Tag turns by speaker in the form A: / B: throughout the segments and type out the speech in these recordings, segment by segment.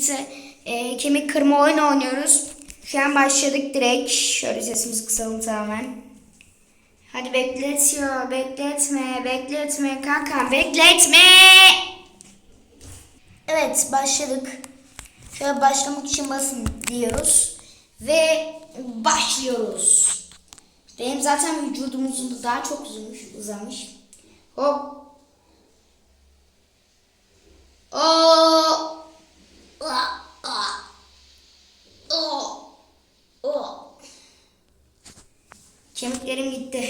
A: birlikte e, kemik kırma oyunu oynuyoruz. Şu an başladık direkt. Şöyle sesimizi kısalım tamamen. Hadi bekletiyor, bekletme, bekletme kanka, bekletme. Evet, başladık. Şöyle başlamak için basın diyoruz. Ve başlıyoruz. Benim zaten vücudum uzun, daha çok uzunmuş, uzamış. Hop. Oo. Kemiklerim gitti.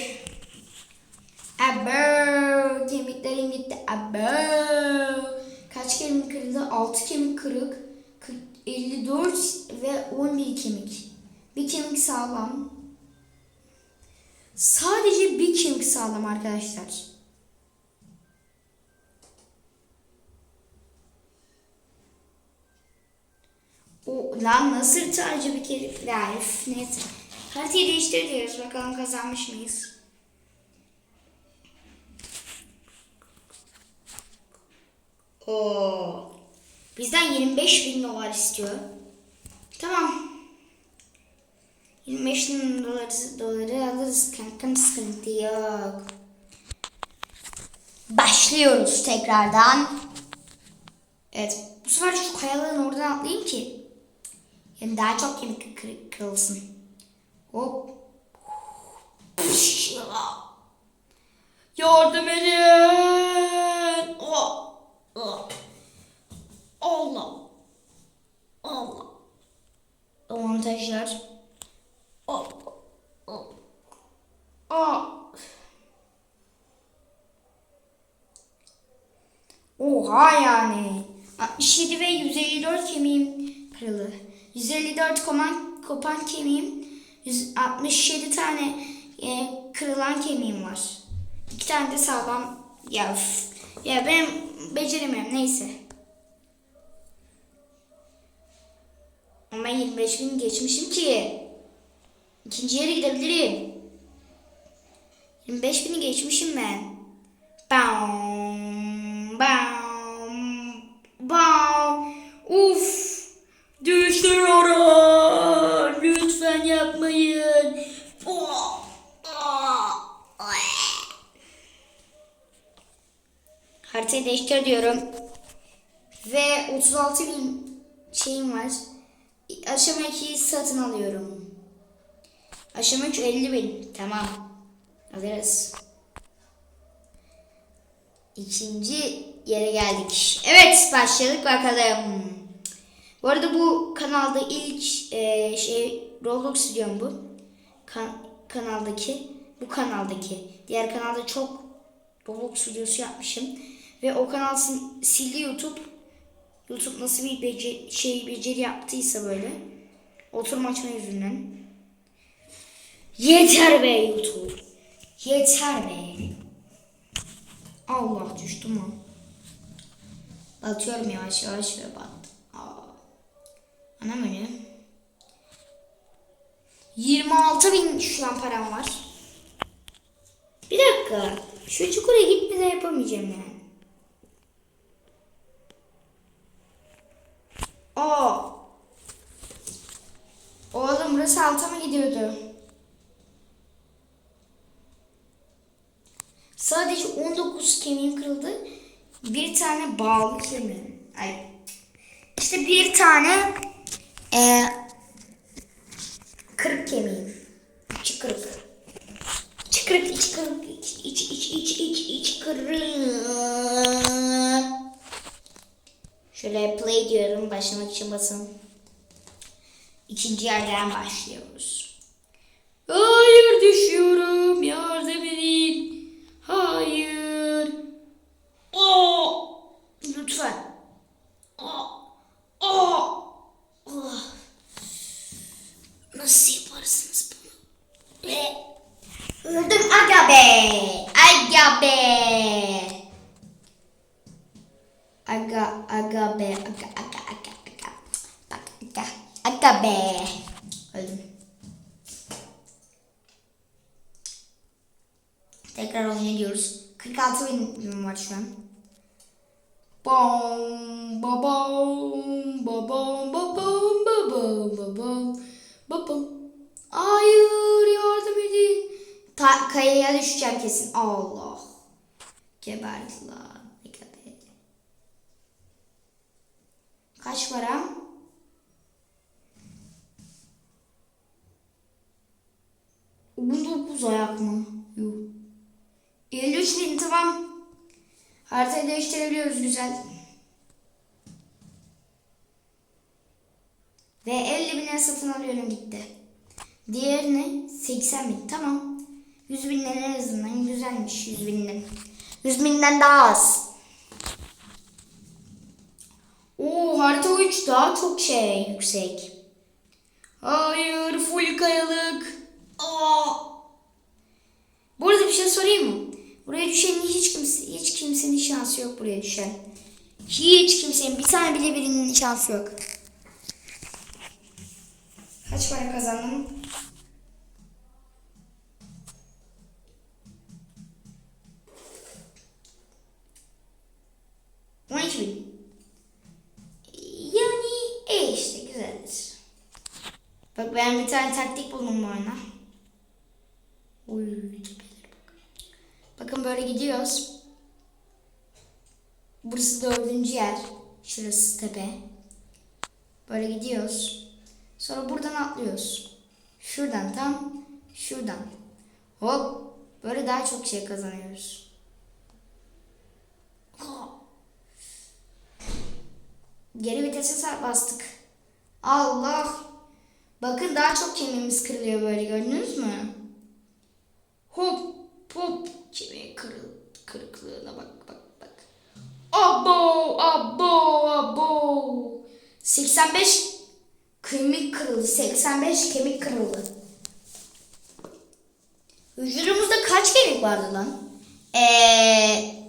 A: Abo. Kemiklerim gitti. Abo. Kaç kemik kırıldı? 6 kemik kırık. 40, 54 ve 11 kemik. Bir kemik sağlam. Sadece bir kemik sağlam arkadaşlar. O lan nasıl tacı bir kere life neyse. Haritayı değiştiriyoruz bakalım kazanmış mıyız? Oo. Bizden 25 bin dolar istiyor. Tamam. 25 bin doları, doları alırız kankam sıkıntı yok. Başlıyoruz tekrardan. Evet bu sefer şu kayaların oradan atlayayım ki. Yani daha çok kemik kır- kırılsın. Hop. Yardım edin. Oh. Oh. Allah. Allah. Avantajlar. Oh. Oh. Oha yani. 67 ve 154 kemiğim kırıldı. 154 kopan, kopan kemiğim, 167 tane e, kırılan kemiğim var. İki tane de sağlam. Ya, üf. ya ben beceremiyorum neyse. Ama ben 25 bin geçmişim ki. İkinci yere gidebilirim. 25 bini geçmişim ben. Bam, bam, bam. Uf. Düşüyorum. Lütfen yapmayın. Oh, oh, oh. Haritayı değiştir diyorum. Ve 36 bin şeyim var. Aşama 2'yi satın alıyorum. Aşama 3 50 bin. Tamam. Alırız. İkinci yere geldik. Evet başladık bakalım. Bu arada bu kanalda ilk e, şey Roblox videom bu. Kan- kanaldaki bu kanaldaki. Diğer kanalda çok Roblox videosu yapmışım. Ve o kanal sil- sildi YouTube. YouTube nasıl bir bece- şey beceri yaptıysa böyle. Oturum açma yüzünden. Yeter be YouTube. Yeter be. Allah düştüm ha. Batıyorum yavaş yavaş ve battım. Anam öyle. 26 bin şu an param var. Bir dakika. Şu çukura gitmeden yapamayacağım yani. Aa. Oğlum burası gidiyordu? Sadece 19 kemiğim kırıldı. Bir tane bağlı kemiğim. Ay. İşte bir tane e, kırık kemiğim. İçi kırık. İçi kırık, içi kırık, iç, iç, iç, iç, iç, iç kırık. Şöyle play diyorum. Başlamak için basın. İkinci yerden başlıyoruz. Düşüyorum. Yardım edin. Hayır. Oo! Lütfen. Oo! Oo! Oh! Nasıl yaparsınız bunu? Be. Öldüm aga be. Aga be. Aga aga be. Aga aga aga aga. Bak aga. Aga be. Öldüm. 56 bin var şu. Bom bom bom bom bom bom bom bom bom bom bom Hayır yardım edin. Ta kayaya düşeceğim kesin. Allah. Geberdiler. Dikkat edin. Kaç param? Bu dokuz ayak mı? Yok. 53 bin tamam. Haritayı değiştirebiliyoruz güzel. Ve 50 bine satın alıyorum gitti. Diğerini 80 bin tamam. 100 binden en azından güzelmiş 100 binden. 100 binden daha az. Oo harita 3 daha çok şey yüksek. Hayır full kayalık. Aa. Bu arada bir şey sorayım mı? Buraya düşen hiç kimse, hiç kimsenin şansı yok buraya düşen. Hiç kimsenin bir tane bile birinin şansı yok. Kaç para kazandım? Gidiyoruz. Burası dördüncü yer. Şurası tepe. Böyle gidiyoruz. Sonra buradan atlıyoruz. Şuradan tam şuradan. Hop. Böyle daha çok şey kazanıyoruz. Geri vitese bastık. Allah. Bakın daha çok kemiğimiz kırılıyor böyle gördünüz mü? Hop hop kemiği kırıl, kırıklığına bak bak bak. Abo abo abo. 85 kemik kırıldı. 85 kemik kırıldı. Vücudumuzda kaç kemik vardı lan? Eee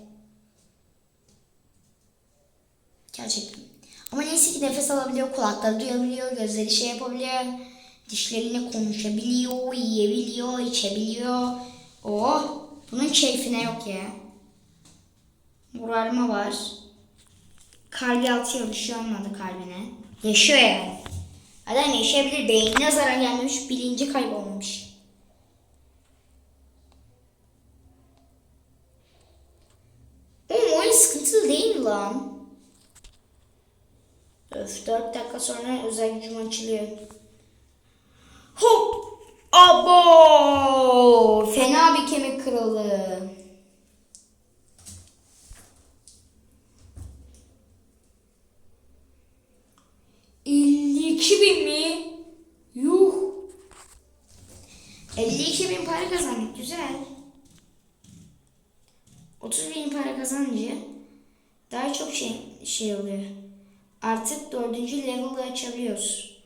A: Gerçekten. Ama neyse ki nefes alabiliyor, kulakları duyabiliyor, gözleri şey yapabiliyor, dişleriyle konuşabiliyor, yiyebiliyor, içebiliyor. Oh, bunun keyfine yok ya. Morarma var. Kalbi atıyor, bir şey olmadı kalbine. Yaşıyor yani. Adam yaşayabilir, beynine zarar gelmemiş, bilinci kaybolmamış. Oğlum oyun sıkıntılı değil lan? Öf 4 dakika sonra özel gücüm açılıyor. Abo! Fena bir kemik kırıldı. iki bin mi? Yuh! 52 bin para kazandık. Güzel. 30 bin para kazanınca daha çok şey, şey oluyor. Artık dördüncü level'ı açabiliyoruz.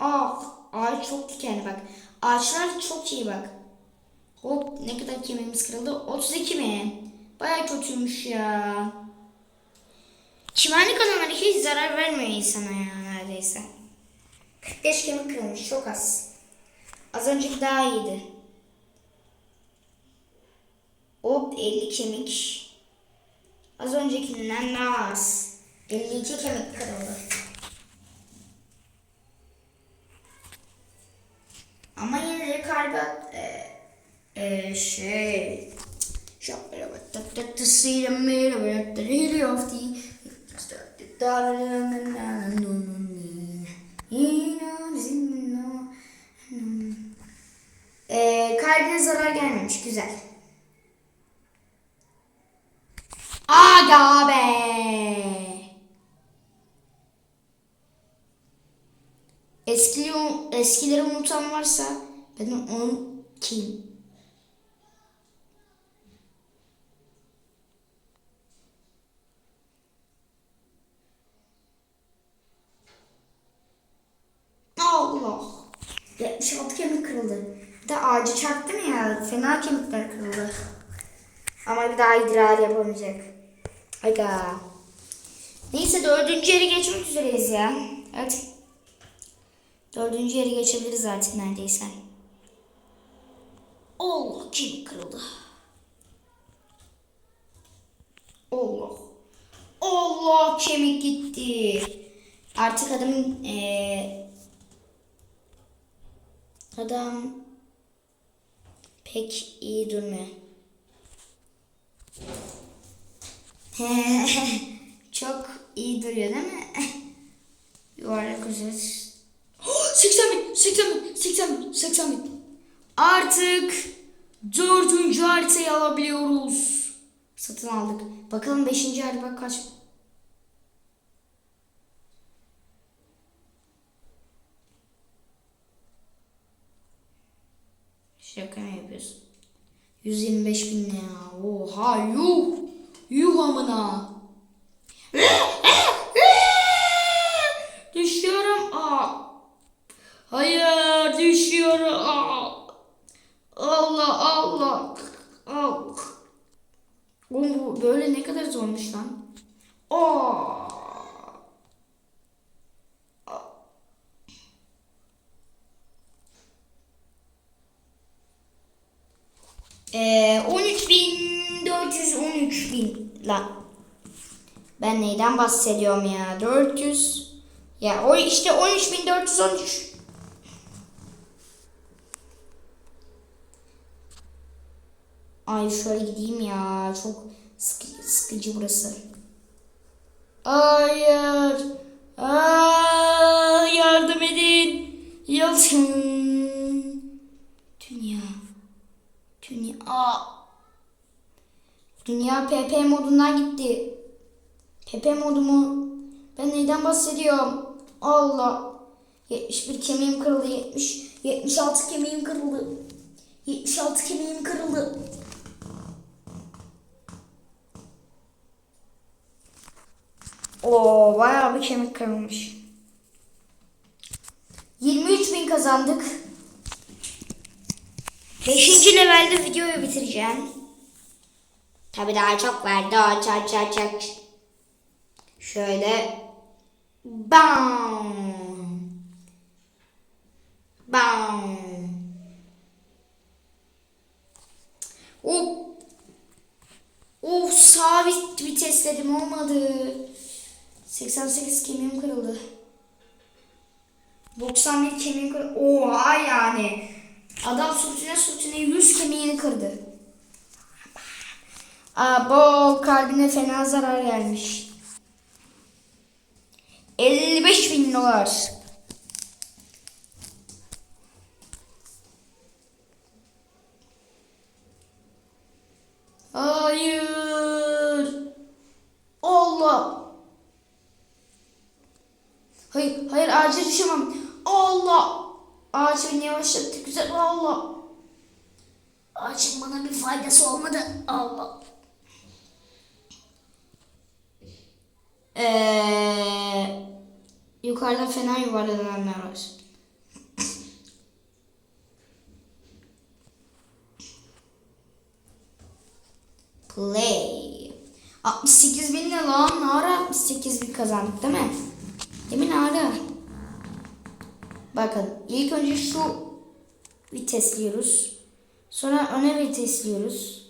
A: Aa, ağaç çok dikenli bak. Ağaçlar çok iyi bak. Hop ne kadar kemiğimiz kırıldı? 32 mi? Baya kötüymüş ya. Çimenlik alanlar hiç zarar vermiyor insana ya neredeyse. 45 kemik kırılmış çok az. Az önceki daha iyiydi. Hop 50 kemik. Az öncekinden daha az. 52 kemik kırıldı. Ama yine de kalbi e, e, şey ee, kalbine zarar gelmemiş. Güzel. Aga be. Eski, eskileri unutan varsa ben onun kim? Allah. 76 kemik kırıldı. Bir de ağacı çarptım ya. Fena kemikler kırıldı. Ama bir daha idrar yapamayacak. Aga. Neyse dördüncü yere geçmek üzereyiz ya. Evet. Dördüncü yere geçebiliriz artık neredeyse. Allah kemik kırıldı. Allah. Allah kemik gitti. Artık adamın ee, Adam pek iyi durmuyor. Çok iyi duruyor değil mi? Yuvarlak özet. 80 bin, 80 bin, 80 bin, 80 bin. Artık dördüncü haritayı alabiliyoruz. Satın aldık. Bakalım beşinci harita kaç? Şaka yapıyorsun? 125 bin ne ya? Oha yuh! Yuh amına! Düşüyorum. Aa. Hayır düşüyorum. Aa. Allah Allah. Allah. Oğlum bu böyle ne kadar zormuş lan. Aa. Ee, 13.413 bin lan. Neyden bahsediyorum ya? 400 ya o işte 13.413 Ay şöyle gideyim ya. Çok sıkı, sıkıcı burası. Hayır. Aa, yardım edin. Yalçın. Dünya. Dünya. Dünya PP modundan gitti. PP modu mu? Ben neyden bahsediyorum? Allah. 71 kemiğim kırıldı. 70 76 kemiğim kırıldı. 76 kemiğim kırıldı. Oo bayağı bir kemik kırılmış. 23 bin kazandık. 5. levelde videoyu bitireceğim. Tabi daha çok var. Daha çok çok çok. Şöyle. Bam. Bam. Hop. Of sabit vitesledim olmadı. 88 kemiğim kırıldı. 91 kemiğim kırıldı. Oha yani. Adam sürtüne sürtüne 100 kemiğini kırdı. Abo kalbine fena zarar gelmiş. 55 bin dolar. Hayır. Allah. Hayır, hayır ağaca düşemem. Allah. Ağaç beni yavaşlattı. Güzel Allah. Ağacın bana bir faydası olmadı. Allah. Ee, yukarıda fena yuvarlananlar var. Play. 68 bin ne lan? Ne ara 68 bin kazandık değil mi? Değil mi ne ara? Bakın ilk önce şu vitesliyoruz. Sonra öne vitesliyoruz.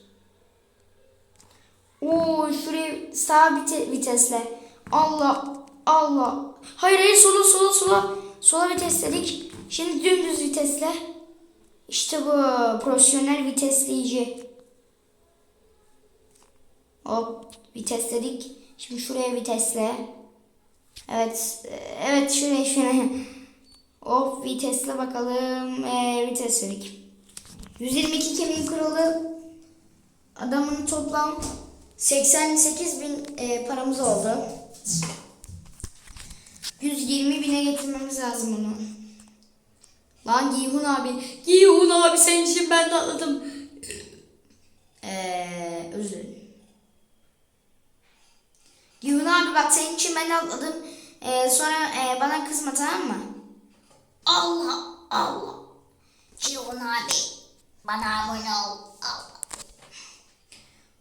A: Oo şuraya sağ vite- vitesle. Allah Allah. Hayır hayır sola sola sola. Sola vitesledik. Şimdi dümdüz vitesle. İşte bu profesyonel vitesleyici. Hop vitesledik. Şimdi şuraya vitesle. Evet evet şuraya şuraya. Hop vitesle bakalım. Ee, vitesledik. 122 kemiğim kırıldı. Adamın toplam 88 bin e, paramız oldu. 120 bine getirmemiz lazım bunu. Lan Giyhun abi. Giyhun abi senin için ben de atladım. Eee özür dilerim. Abi bak senin için ben de atladım. Ee, sonra e, bana kızma tamam mı? Allah Allah. Giyhun abi. Bana abone ol. Allah.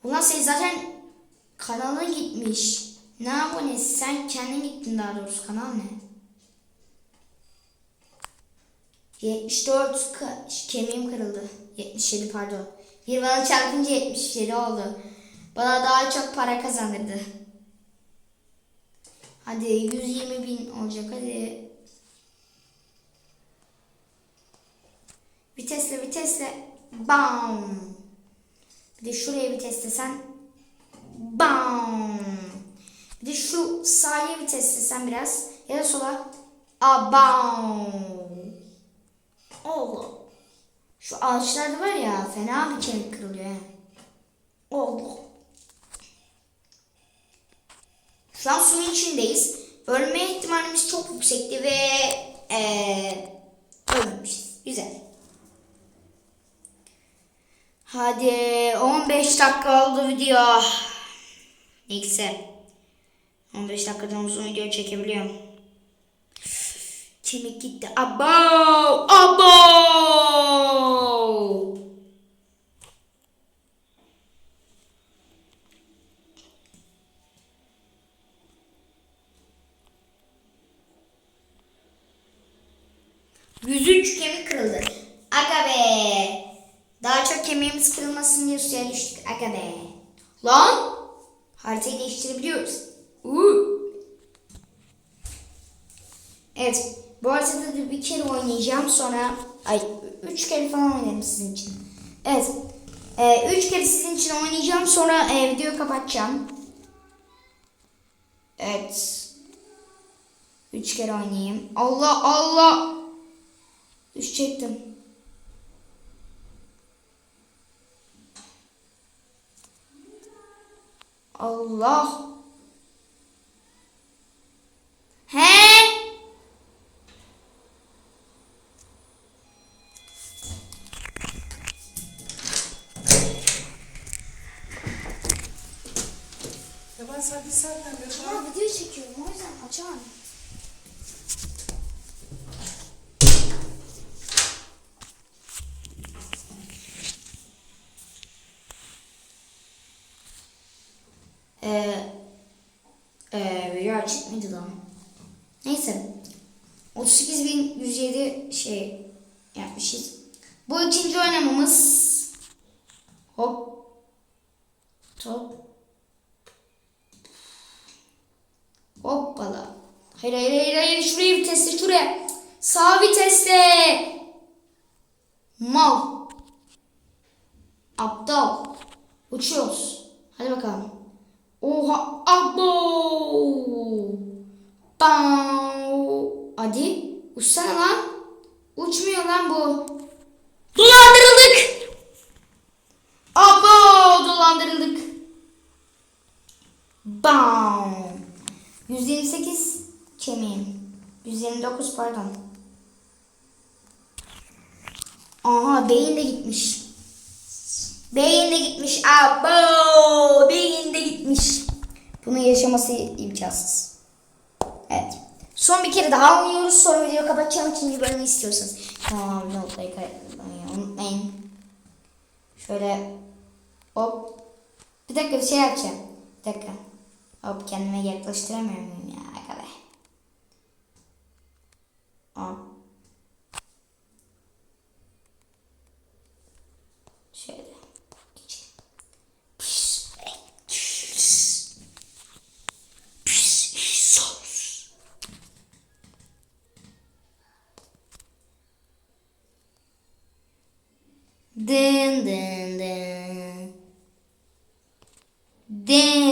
A: Ulan sen zaten kanala gitmiş. Ne abonesi? Sen kendin gittin daha doğrusu. Kanal ne? 74 ka- kemiğim kırıldı. 77 pardon. Bir bana çarpınca 77 oldu. Bana daha çok para kazandırdı. Hadi 120 bin olacak hadi. vitesle bam. Bir de şuraya viteslesen bam. Bir de şu sağa viteslesen biraz ya da sola a bam. Allah. Şu ağaçlarda var ya fena bir kemik kırılıyor yani. Allah. Şu an suyun içindeyiz. Ölme ihtimalimiz çok yüksekti ve eee ölmemişiz. Güzel. Hadi 15 dakika oldu video. Neyse. 15 dakikadan uzun video çekebiliyorum. Kemik gitti. Abo! Abo! Yüzüncü kemik kırıldı. Aga be. Daha çok kemiğimiz kırılmasın diye suya düştük. Aga be. Lan. Haritayı değiştirebiliyoruz. Evet. Bu haritada da bir kere oynayacağım. Sonra ay üç kere falan oynarım sizin için. Evet. Ee, üç kere sizin için oynayacağım. Sonra e, videoyu kapatacağım. Evet. Üç kere oynayayım. Allah Allah. Düşecektim. Allah.
B: Sana bir saatten beri
A: Ya video çekiyorum o yüzden açamam. Ee, ee, video açık mıydı lan? Neyse. 38.107 şey yapmışız. Bu ikinci oynamamız. Hop. Top. Hayır hayır hayır hayır şuraya vitesle şuraya. Sağ vitesle. Mal. Aptal. Uçuyoruz. Hadi bakalım. Oha. Abo. Bam. Hadi. Uçsana lan. Uçmuyor lan bu. Dolandırıldık. Abo. Dolandırıldık. Bam. 128 kemiğim. 129 pardon. Aha beyin de gitmiş. Beyin de gitmiş. Abo! Beyin de gitmiş. Bunun yaşaması imkansız. Evet. Son bir kere daha oynuyoruz. Sonra videoyu kapatacağım. ikinci bölümü istiyorsanız. Tamam ne oldu? Unutmayın. Şöyle hop. Bir dakika bir şey yapacağım. Bir dakika. Hop kendime yaklaştıramıyor A. Şöyle. Dın dın dın. Dın.